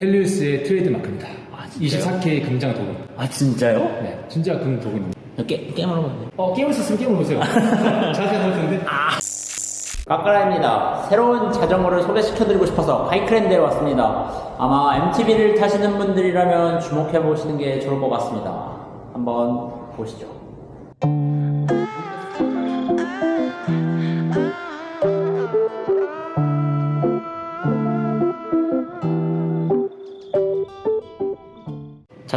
헬리우스의 트레이드 마크입니다. 아, 진짜요? 24K 금장 도금. 아 진짜요? 네, 진짜 금 도금입니다. 게, 게임으로 봤네 어, 게임을 썼으면 게임을 보세요. 자세히 볼 텐데. 까까라입니다. 새로운 자전거를 소개시켜드리고 싶어서 바이크랜드에 왔습니다. 아마 MTB를 타시는 분들이라면 주목해보시는 게 좋을 것 같습니다. 한번 보시죠.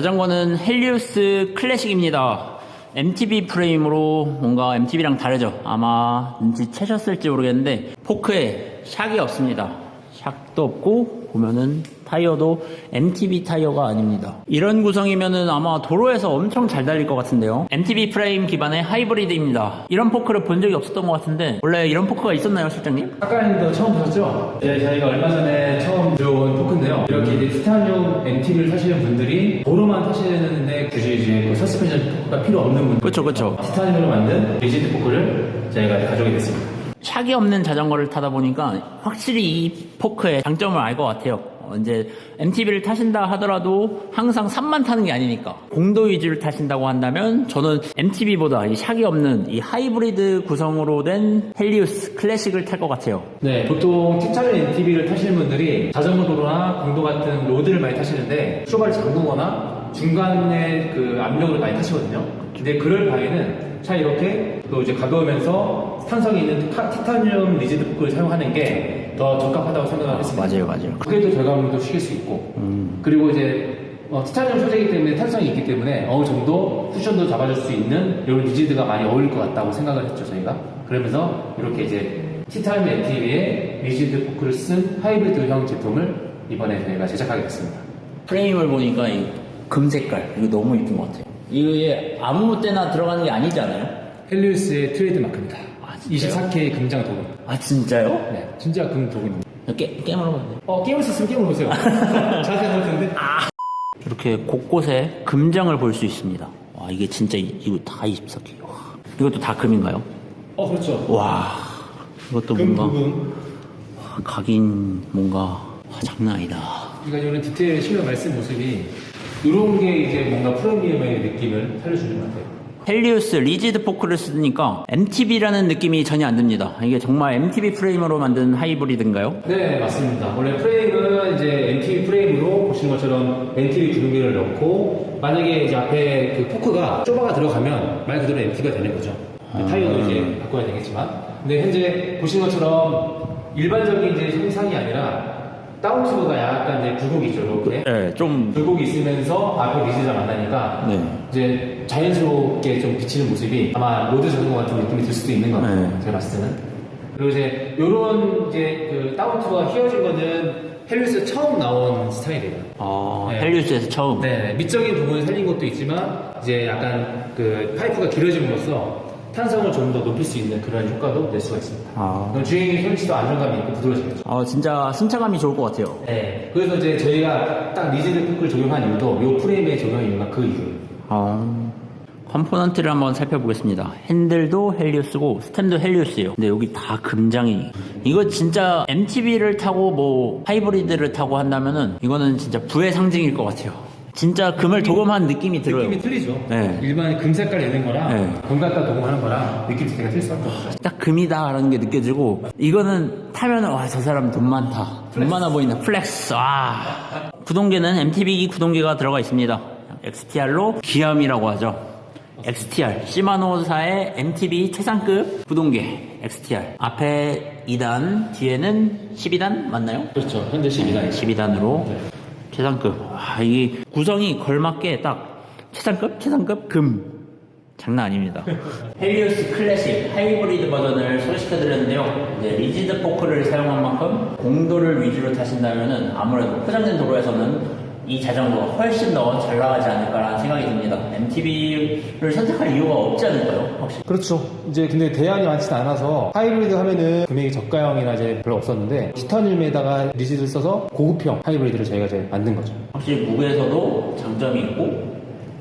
자전거는 헬리우스 클래식입니다. MTB 프레임으로 뭔가 MTB랑 다르죠. 아마 눈치채셨을지 모르겠는데 포크에 샥이 없습니다. 샥도 없고 보면은 타이어도 MTB 타이어가 아닙니다. 이런 구성이면은 아마 도로에서 엄청 잘 달릴 것 같은데요. MTB 프레임 기반의 하이브리드입니다. 이런 포크를 본 적이 없었던 것 같은데 원래 이런 포크가 있었나요, 실장님? 아까님도 처음 보셨죠? 네, 저희가 얼마 전에 처음 들어온 토크인데요. 이렇게 이제 티타늄 MTB를 타시는 분들이 도로만 타시는데 굳이 이제 그 서스펜션 포크가 필요 없는 분들. 그렇죠, 그렇죠. 티타늄으로 만든 리지드 포크를 저희가 가져오게 됐습니다. 샥이 없는 자전거를 타다 보니까 확실히 이 포크의 장점을 알 것 같아요. 어, 이제 MTB를 타신다 하더라도 항상 산만 타는 게 아니니까 공도 위주를 타신다고 한다면 저는 MTB보다 이 샥이 없는 이 하이브리드 구성으로 된 헬리우스 클래식을 탈 것 같아요. 네, 보통 티타늄 MTB를 타시는 분들이 자전거 도로나 공도 같은 로드를 많이 타시는데 쇼바를 잠그거나 중간에 그 압력을 많이 타시거든요. 근데 그럴 바에는 차 이렇게 또 이제 가벼우면서 탄성이 있는 타- 티타늄 리지드 포크를 사용하는 게 더 적합하다고 생각을 했습니다. 맞아요, 맞아요. 그게 또 결과물도 쉬길 수 있고 그리고 이제 어, 티타늄 소재이기 때문에 탄성이 있기 때문에 어느 정도 쿠션도 잡아줄 수 있는 이런 리지드가 많이 어울릴 것 같다고 생각을 했죠 저희가 그러면서 이렇게 이제 티타늄 MTB에 리지드 포크를 쓴 하이브리드형 제품을 이번에 저희가 제작하게 됐습니다 프레임을 보니까 이 금 색깔 이거 너무 이쁜 것 같아요. 이게 아무 때나 들어가는 게 아니잖아요. 헬리우스의 트레이드 마크입니다 아, 진짜요? 24K 금장 도금 아 진짜요? 네 진짜 금 도금입니다 게, 게임으로 봤네. 어 게임을 썼으면 게임을 보세요 자세히 볼 텐데 이렇게 곳곳에 금장을 볼 수 있습니다. 와, 이게 진짜, 이- 이거 다 24K. 와. 이것도 다 금인가요? 어 그렇죠 와, 이것도 금 뭔가, 부분 와, 각인 뭔가, 와, 장난 아니다. 그러니까 이런 디테일 많이 쓴 모습이 이런 게 이제 뭔가 프리미엄의 느낌을 살려주는 것 같아요. 헬리우스 리지드 포크를 쓰니까 MTB라는 느낌이 전혀 안 듭니다. 이게 정말 MTB 프레임으로 만든 하이브리드인가요? 네, 맞습니다. 원래 프레임은 이제 NTV 프레임으로 보시는 것처럼 NTV 구동계를 넣고 만약에 이제 앞에 그 포크가 좁아가 들어가면 말 그대로 NTV가 되는 거죠. 타이어도 이제 바꿔야 되겠지만. 근데 현재 보시는 것처럼 일반적인 이제 형상이 아니라 다운튜브가 약간 이제 굴곡이 있죠, 이렇게. 네, 좀, 굴곡이 있으면서 앞에 리즈가 만나니까 네. 이제 자연스럽게 좀 비치는 모습이 아마 로드 자전거 같은 느낌이 들 수도 있는 것 같아요. 네. 제가 봤을 때는. 그리고 이제 요런 이제 그 다운투가 휘어진 거는 헬리우스 처음 나온 스타일이에요. 어, 네. 헬리우스에서 처음. 네, 미적인 부분을 살린 것도 있지만 이제 약간 그 파이프가 길어짐으로써 탄성을 좀 더 높일 수 있는 그런 효과도 낼 수가 있습니다. 아. 그럼 주행이 솔직히 안정감이 있고 부드러워지겠죠. 어, 진짜 승차감이 좋을 것 같아요. 네. 그래서 이제 저희가 딱 리지드 포크를 적용한 이유도 요 프레임에 적용한 이유가 그 이유예요. 어, 컴포넌트를 한번 살펴보겠습니다. 핸들도 헬리우스고 스템도 헬리우스예요. 근데 여기 다 금장이. 이거 진짜 MTB를 타고 뭐 하이브리드를 타고 한다면은 이거는 진짜 부의 상징일 것 같아요. 진짜 금을 도금한 느낌이 들어요. 느낌이 틀리죠. 네. 일반 금 색깔 내는 거랑 네. 금 갖다 도금하는 거랑 느낌 자체가 틀릴 수밖에 없어요. 딱 금이다라는 게 느껴지고 이거는 타면은 와저 사람 돈 많다. 돈 많아 보인다. 플렉스. 와. 구동계는 MTB 구동계가 들어가 있습니다. XTR로 기암이라고 하죠. XTR 시마노사의 MTB 최상급 구동계 XTR 앞에 2단 뒤에는 12단 맞나요? 그렇죠. 현재 12단. 12단으로 네. 최상급. 와, 이 구성이 걸맞게 딱 최상급? 최상급? 금. 장난 아닙니다. 헬리우스 클래식 하이브리드 버전을 소개시켜드렸는데요. 이제 리지드 포크를 사용한 만큼 공도를 위주로 타신다면은 아무래도 포장된 도로에서는 이 자전거가 훨씬 더 잘 나가지 않을까라는 생각이 듭니다 MTB를 선택할 이유가 없지 않을까요? 확실히 그렇죠. 이제 근데 대안이 많지는 않아서 하이브리드 하면은 금액이 저가형이나 이제 별로 없었는데 티타늄에다가 리지드를 써서 고급형 하이브리드를 저희가 이제 만든 거죠. 확실히 무게에서도 장점이 있고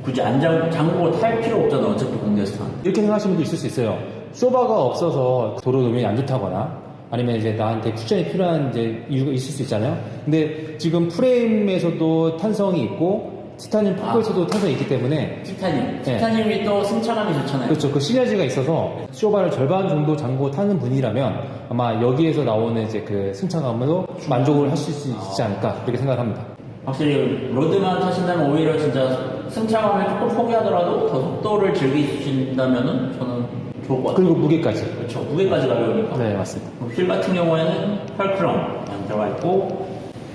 굳이 안장 장고 탈 필요 없잖아 어차피 타는 이렇게 생각하시는 분도 있을 수 있어요. 쇼바가 없어서 도로 노면이 안 좋다거나 아니면 이제 나한테 쿠션이 필요한 이제 이유가 있을 수 있잖아요. 근데 지금 프레임에서도 탄성이 있고 티타늄 포크에서도 탄성이 있기 때문에 티타늄. 네. 티타늄이 또 승차감이 좋잖아요. 그렇죠. 그 시너지가 있어서 쇼바를 절반 정도 잠고 타는 분이라면 아마 여기에서 나오는 이제 그 승차감으로 만족을 하실 수 있지 않을까 그렇게 생각합니다. 확실히 로드만 타신다면 오히려 진짜 승차감을 조금 포기하더라도 더 속도를 즐기신다면은 저는 좋을 것 같아요. 그리고 무게까지. 그렇죠. 무게까지 가벼우니까. 네, 맞습니다. 휠 같은 경우에는 펄크럼 많이 들어가 있고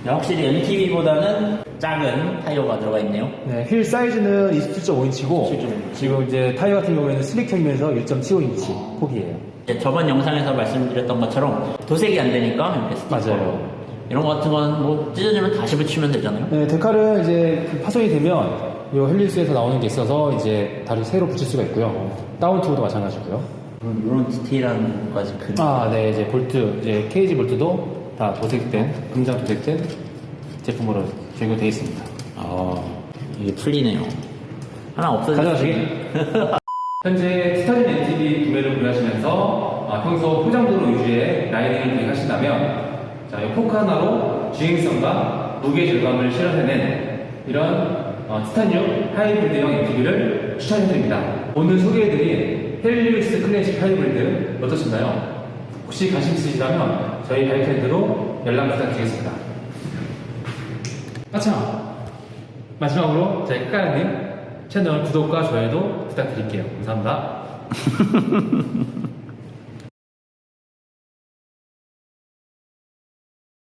네, 확실히 MTB보다는 작은 타이어가 들어가 있네요. 네, 휠 사이즈는 27.5인치고 27.5 지금 이제 타이어 같은 경우에는 슬릭형이면서 1.75인치 폭이에요. 저번 영상에서 말씀드렸던 것처럼 도색이 안 되니까 이렇게 스티커 맞아요. 이런 거 같은 건 뭐 찢어지면 다시 붙이면 되잖아요. 네, 데칼은 이제 그 파손이 되면 이 헬리스에서 나오는 게 있어서 이제 다시 새로 붙일 수가 있고요. 다운투도 마찬가지고요. 이런, 디테일한 것까지 그 아, 네, 이제 볼트, 이제 케이지 볼트도 다 도색된, 금장 도색된 제품으로 제공되어 있습니다. 아 이게 풀리네요. 하나 없어졌어요. 현재 티타늄 NTV 구매를 고려하시면서 아, 평소 포장도로 위주의 라이딩을 계획하신다면 자, 이 포크 하나로 주행성과 무게 절감을 실현해낸 이런 어, 티타늄 하이브리드형 NTV를 추천해드립니다. 오늘 소개해드린 헬리우스 클래식 하이브리드 어떠신가요? 혹시 관심 있으시다면 저희 바이크핸드로 연락 부탁드리겠습니다. 아참 마지막으로 저희 끝가연님 채널 구독과 좋아요도 부탁드릴게요. 감사합니다.